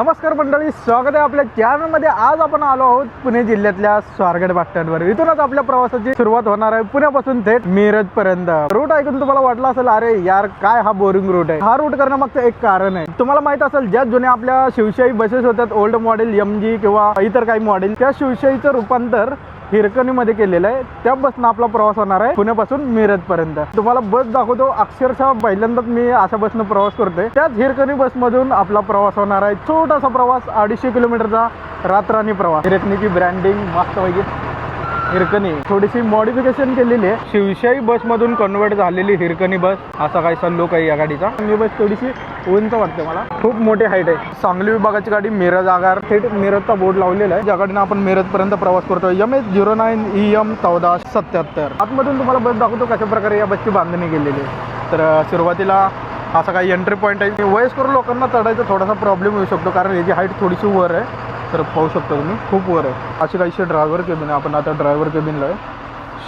नमस्कार मंडळी स्वागत आहे आपल्या चॅनलमध्ये आज आपण आलो आहोत पुणे जिल्ह्यातल्या स्वारगड वाट्यांवर इथूनच आपल्या प्रवासाची सुरुवात होणार आहे पुण्यापासून थेट मिरज पर्यंत. रूट ऐकून तुम्हाला वाटलं असेल अरे यार काय हा बोरिंग रूट आहे? हा रूट करण्यामागचं एक कारण आहे. तुम्हाला माहीत असेल ज्या जुन्या आपल्या शिवशाही बसेस होत्यात ओल्ड मॉडेल एम जी किंवा इतर काही मॉडेल त्या शिवशाहीचं रूपांतर हिरकणीमध्ये केलेलं आहे. त्या बसनं आपला प्रवास होणार आहे पुण्यापासून मिरजपर्यंत. तुम्हाला बस दाखवतो. अक्षरशः पहिल्यांदाच मी अशा बसनं प्रवास करतोय. त्याच हिरकणी बसमधून आपला प्रवास होणार आहे. छोटासा प्रवास अडीचशे किलोमीटरचा रात्रानी प्रवास. हिरकणीची ब्रँडिंग मस्तपैकी हिरकणी. थोडीशी मॉडिफिकेशन केलेली आहे. शिवशाही बसमधून कन्वर्ट झालेली हिरकणी बस. असा काहीसा लोक आहे या गाडीचा. ही बस थोडीशी उंच वाटते मला. खूप मोठी हाईट आहे. सांगली विभागाची गाडी मिरज आगार. थेट मिरजचा बोर्ड लावलेला आहे. ज्या गाडीनं आपण मिरज पर्यंत प्रवास करतो M H zero nine E M चौदा सत्याहत्तर. आतमधून तुम्हाला बस दाखवतो कशा प्रकारे या बसची बांधणी केलेली आहे. तर सुरुवातीला असा काही एंट्री पॉईंट आहे. वयस्कर लोकांना चढायचा थोडासा प्रॉब्लेम येऊ शकतो. कारण याची हाईट थोडीशी वर आहे. तर पाहू शकता तुम्ही खूप वर आहे. अशी काहीशी ड्रायव्हर केबिन आहे. आपण आता ड्रायव्हर केबिनला आहे.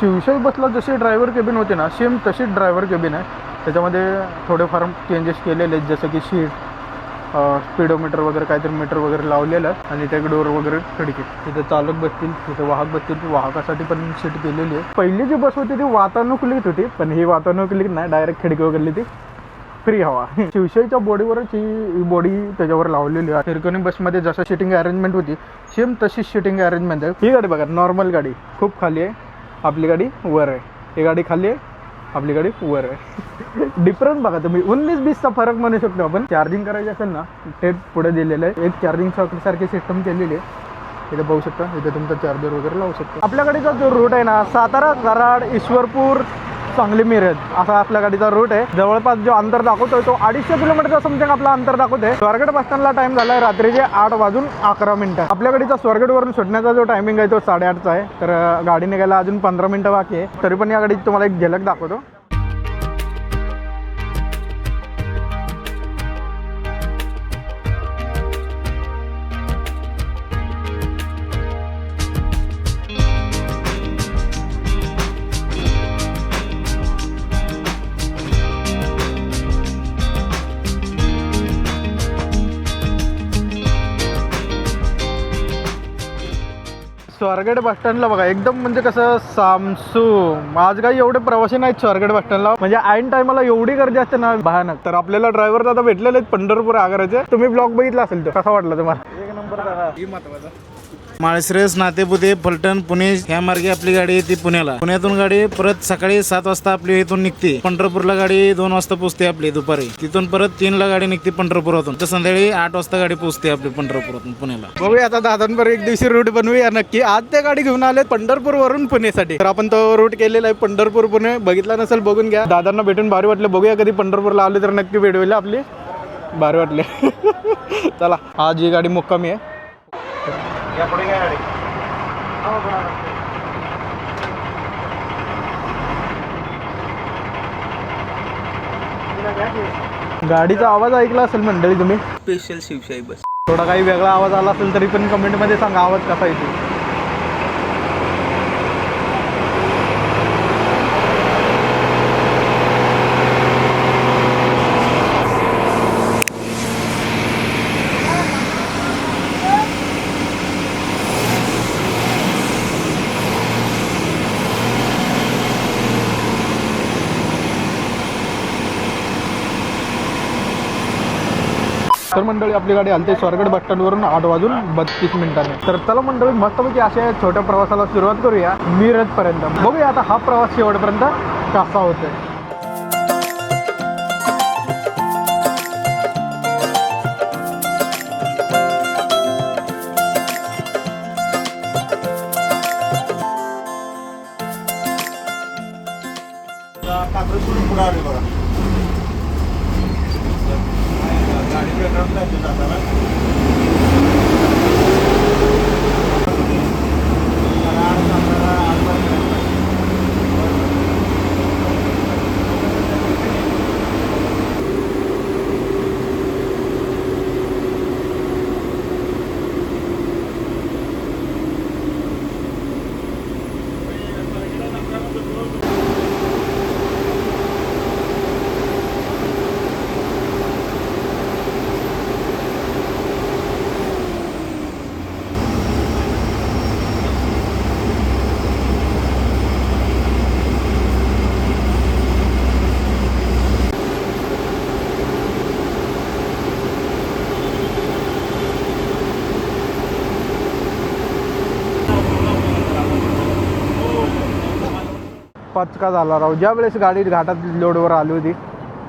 शिवशाही बसला जशी ड्रायव्हर केबिन होती ना सेम तशीच ड्रायव्हर केबिन आहे. त्याच्यामध्ये थोडेफार चेंजेस केलेले आहेत जसं की शीट स्पीडोमीटर वगैरे काहीतरी मीटर वगैरे लावलेलं आहे आणि त्या डोर वगैरे खिडकी तिथे चालक बसतील तिथे वाहक बसतील. वाहकासाठी पण सीट केलेली आहे पहिली जी बस होती ती वातानुकूलित होती पण ही वातानुकूलित नाही डायरेक्ट खिडकी वगैरे ती फ्री हवा. शिवशाहीच्या बॉडीवरच ही बॉडी त्याच्यावर लावलेली आहे. हिरकणी बसमध्ये जसं सिटिंग अरेंजमेंट होती सेम तशीच सिटिंग अरेंजमेंट आहे. ही गाडी बघा नॉर्मल गाडी. खूप खाली आहे. आपली गाडी वर आहे. ही गाडी खाली आहे. आपल्याकडे पुअर वर आहे. डिफरन्स बघा तुम्ही. उन्नीस बीसचा फरक म्हणू शकतो आपण. चार्जिंग करायची असेल ना टेप पुढे दिलेलं आहे. एक चार्जिंग सॉकेट सारखी सिस्टम केलेली आहे. इथे पाहू शकता. इथे तुमचा चार्जर वगैरे लावू शकता. आपल्याकडे जो रूट आहे ना सातारा कराड ईश्वरपूर सांगली मिरज. असा आपल्या गाडीचा रूट आहे. जवळपास जो अंतर दाखवतोय तो अडीचशे किलोमीटरचा समथिंग आपला अंतर दाखवतोय. स्वारगेट बस स्टँडला टाइम झालाय रात्रीचे आठ वाजून अकरा मिनिटं. आपल्या गाडीचा स्वारगेटवरून सुटण्याचा जो टायमिंग आहे तो साडेआठचा आहे. तर गाडी निघायला अजून पंधरा मिनिटं बाकी आहे. तरी पण या गाडीची तुम्हाला एक झलक दाखवतो. स्वारगेट बस स्टँडला बघा एकदम म्हणजे कसं सामसूम आज काही एवढे प्रवासी नाहीत स्वारगेट बस स्टँडला. म्हणजे ऐन टायमाला एवढी गर्दी असते ना भयानक. तर आपल्याला ड्रायव्हर दादा भेटलेले आहेत पंढरपूर आगाराचे तुम्ही ब्लॉग बघितला असेल तो कसा वाटला तुम्हाला? एक नंबर दादा माळशिरस नातेपुते फलटण पुणे ह्या मार्गे आपली गाडी येते पुण्याला. पुण्यातून गाडी परत सकाळी सात वाजता आपली इथून निघते. पंढरपूरला गाडी दोन वाजता पोहोचते आपली दुपारी. तिथून परत तीनला गाडी निघते पंढरपुरातून. तर संध्याकाळी आठ वाजता गाडी पोहोचते आपली पंढरपुरातून पुण्याला. बघूया आता दादांवर एक दिवशी रूट बनवूया नक्की. आज ते गाडी घेऊन आले पंढरपूर वरून पुणेसाठी. तर आपण तो रूट केलेला आहे पंढरपूर पुणे. बघितला नसेल बघून घ्या. दादांना भेटून भारी वाटलं. बघूया कधी पंढरपूरला आले तर नक्की भेटूया आपली. भारी वाटले. चला आज ही गाडी मुक्कामी आहे. गाडीचा आवाज ऐकला असेल मंडळी तुम्ही? Special Shivshahi bus. थोडा काही वेगळा आवाज आला असेल तरी पण कमेंटमध्ये सांगा आवाज कसा येतो मंडळी आपली गाडी आलते स्वारगड बस आठ वाजून बत्तीस मिनिटांनी. तर चला मंडळी मस्तपैकी अशा छोट्या प्रवासाला सुरुवात करूया. मिरजपर्यंत. बघूया आता हा प्रवास शेवटपर्यंत कसा होतोय. पुढे आले बघा. இருக்கிற நாட்டில் அப்படி தான் पचका झाला राव. ज्यावेळेस गाडी घाटात लोडवर आली होती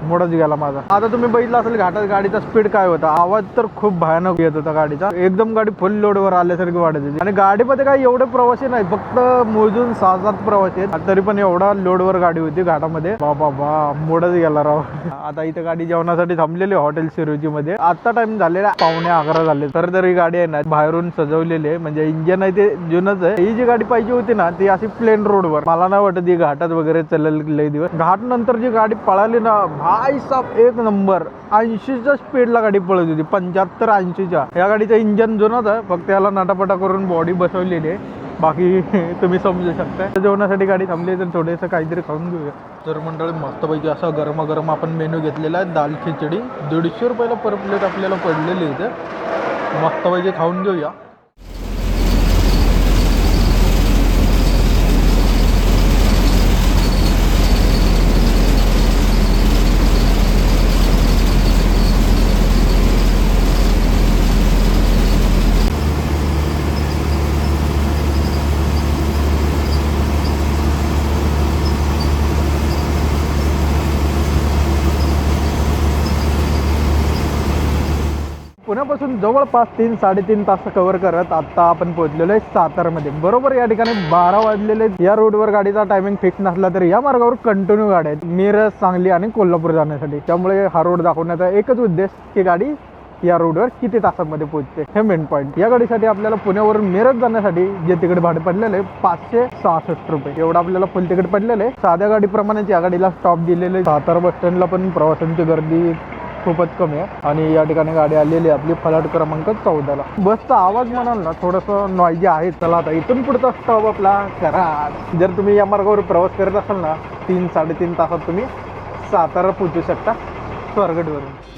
मोडच गेला माझा. आता तुम्ही बघितलं असेल घाटात गाडीचा स्पीड काय होता. आवाज तर खूप भयानक येत होता गाडीचा. एकदम गाडी फुल लोडवर आल्यासारखी वाटत होती. आणि गाडीमध्ये काय एवढे प्रवासी नाही फक्त मोजून सहा सात प्रवासी आहेत. तरी पण एवढा लोडवर गाडी होती घाटामध्ये. बाबा बा मोडच गेला राव. आता इथे गाडी जेवणासाठी थांबलेली हॉटेल सिरोजी मध्ये आता टाइम झालेला पावणे अकरा झाले. तर तरी गाडी आहे ना बाहेरून सजवलेली आहे. म्हणजे इंजन आहे ते जुनच आहे. ही जी गाडी पाहिजे होती ना ती अशी प्लेन रोडवर मला नाही वाटत ही घाटात वगैरे चालेल लई दिवस. घाट नंतर जी गाडी पळाली ना भाई साब एक नंबर ऐंशीच्या स्पीडला गाडी पळत होती. पंच्याहत्तर ऐंशीच्या. या गाडीचं इंजन जुनच आहे फक्त याला नाटापटा करून बॉडी बसवलेली आहे. बाकी तुम्ही समजू शकता. जेवणासाठी गाडी थांबली तर थोडंसं काहीतरी खाऊन घेऊया. तर मंडळी मस्तपैकी असा गरमागरम आपण मेनू घेतलेला आहे. दाल खिचडी. दीडशे रुपयाला पर प्लेट आपल्याला पडलेली इथे. मस्तपैकी खाऊन घेऊया. पुण्यापासून जवळपास तीन साडेतीन तास कव्हर करत आता आपण पोहोचलेलो आहे सातारमध्ये. बरोबर या ठिकाणी बारा वाजलेले या रोडवर गाडीचा टायमिंग फिक्स नसला तरी या मार्गावर कंटिन्यू गाड्या आहेत. मिरज सांगली आणि कोल्हापूर जाण्यासाठी. त्यामुळे हा रोड दाखवण्याचा एकच उद्देश की गाडी या रोडवर किती तासामध्ये पोहोचते हे मेन पॉईंट या गाडीसाठी आपल्याला पुण्यावरून मिरज जाण्यासाठी जे तिकीट भाडे पडलेलं आहे, पाचशे सहासष्ट रुपये. एवढं आपल्याला फुल तिकीट पडलेलं आहे. साध्या गाडीप्रमाणेच या गाडीला स्टॉप दिलेले आहे. सातारा बस स्टँडला पण प्रवाशांची गर्दी खूपच कमी आहे. आणि या ठिकाणी गाडी आलेली आहे आपली फलाट क्रमांक चौदाला. बसचा आवाज म्हणाल ना थोडंसं नॉईजी आहे. चला आता इथून पुढचा स्टॉप आपला. कराड जर तुम्ही या मार्गावर प्रवास करत असाल ना तीन साडेतीन तासात तुम्ही सातारा पोहोचू शकता स्वारगडवरून.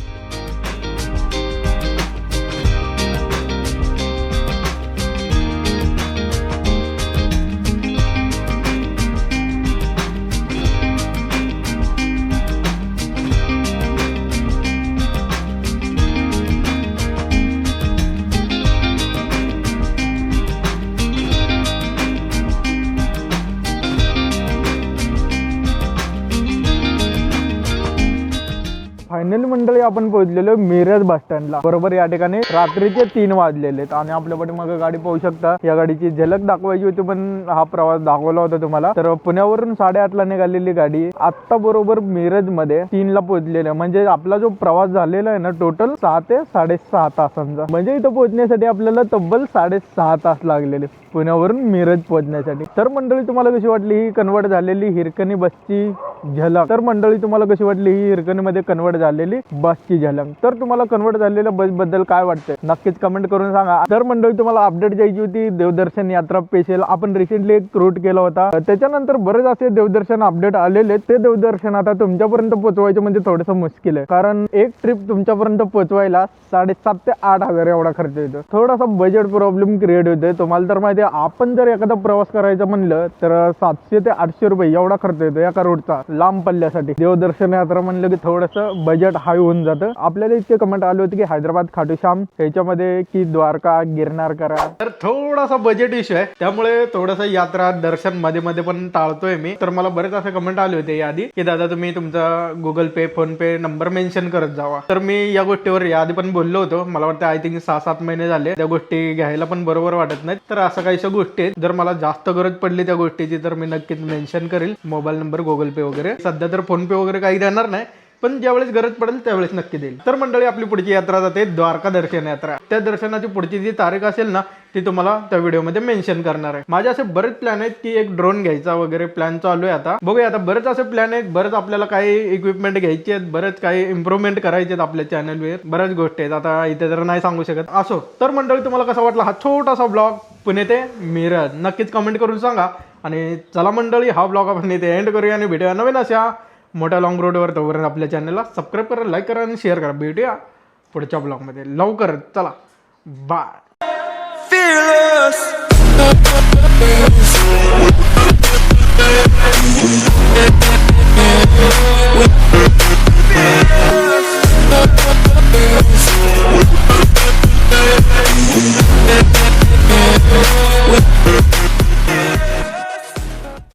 मंडळी आपण पोहोचलेलो मिरज बस स्टँडला बरोबर या ठिकाणी रात्रीचे तीन वाजलेले आहेत. आणि आपल्याकडे मग गाडी पाहू शकता या गाडीची झलक दाखवायची होती पण हा प्रवास दाखवला होता तुम्हाला. तर पुण्यावरून साडेआठला निघालेली गाडी आता बरोबर मिरजमध्ये तीनला पोहोचलेली आहे. म्हणजे आपला जो प्रवास झालेला आहे ना टोटल सहा ते साडेसहा तासांचा. म्हणजे इथं पोहोचण्यासाठी आपल्याला तब्बल साडेसहा तास लागलेले पुण्यावरून मिरज पोहोचण्यासाठी. तर मंडळी तुम्हाला कशी वाटली ही कन्वर्ट झालेली हिरकणी बसची झलक तर मंडळी तुम्हाला कशी वाटली ही हिरकणीमध्ये कन्वर्ट झालेली बसची झलक तर तुम्हाला कन्वर्ट झालेल्या बसबद्दल काय वाटतंय? नक्कीच कमेंट करून सांगा. तर मंडळी तुम्हाला अपडेट द्यायची होती देवदर्शन यात्रा स्पेशल आपण रिसेंटली एक रूट केला होता. त्याच्यानंतर बरेच असे देवदर्शन अपडेट आलेले ते देवदर्शन आता तुमच्यापर्यंत पोहोचवायचे म्हणजे थोडंसं मुश्किल आहे. कारण एक ट्रिप तुमच्यापर्यंत पोहोचवायला साडेसात ते आठ हजार एवढा खर्च येतो. थोडासा बजेट प्रॉब्लेम क्रिएट होतोय. तुम्हाला तर माहिती आहे आपण जर एखादा प्रवास करायचा म्हणलं तर सातशे ते आठशे रुपये एवढा खर्च येतो एका रोडचा लांब पल्ल्यासाठी. देवदर्शन यात्रा म्हणलं की थोडंसं बजेट हाय होऊन जातं. आपल्याला इतके कमेंट आले होते की हैदराबाद खाटू श्याम ह्याच्यामध्ये की द्वारका गिरनार करा तर थोडासा बजेट इश्यू आहे. त्यामुळे थोडंसं यात्रा दर्शनमध्ये मध्ये पण टाळतोय मी. तर मला बरेच असे कमेंट आले होते याआधी की दादा तुम्ही तुमचा Google Pay PhonePe number mention करत जावा. तर मी या गोष्टीवर याआधी पण बोललो होतो. मला वाटतं आय थिंक सहा सात महिने झाले. त्या गोष्टी घ्यायला पण बरोबर वाटत नाही तर असं काहीशा गोष्टी आहेत. जर मला जास्त गरज पडली त्या गोष्टीची तर मी नक्कीच मेन्शन करेल. मोबाईल नंबर गुगल पे वगैरे. सध्या तर फोन पे वगैरे काही देणार नाही पण ज्यावेळेस गरज पडेल त्यावेळेस नक्की देईल. तर मंडळी आपली पुढची यात्रा जाते द्वारका दर्शन यात्रा. त्या दर्शनाची पुढची जी तारीख असेल ना ती तुम्हाला त्या व्हिडिओमध्ये मेन्शन करणार आहे. माझे असे बरेच प्लॅन आहेत की एक ड्रोन घ्यायचा वगैरे प्लॅन चालू आहे आता. बघूया आता बरेच असे प्लॅन आहेत. बरेच आपल्याला काही इक्विपमेंट घ्यायचे आहेत. बरेच काही इम्प्रुव्हमेंट करायचे आहेत आपल्या चॅनलवर बऱ्याच गोष्टी आहेत. आता इथे तर नाही सांगू शकत. असो तर मंडळी तुम्हाला कसा वाटला हा छोटासा ब्लॉग पुणे ते मिरज नक्कीच कमेंट करून सांगा. आणि चला मंडळी हा ब्लॉग आपण इथे एंड करूया आणि भेटूया नवीन अशा मोठ्या लॉंग रोडवर तोवर आपल्या चॅनलला सबस्क्राईब करा लाईक करा आणि शेअर करा. भेटूया पुढच्या ब्लॉगमध्ये लवकर चला. Bye Thank you.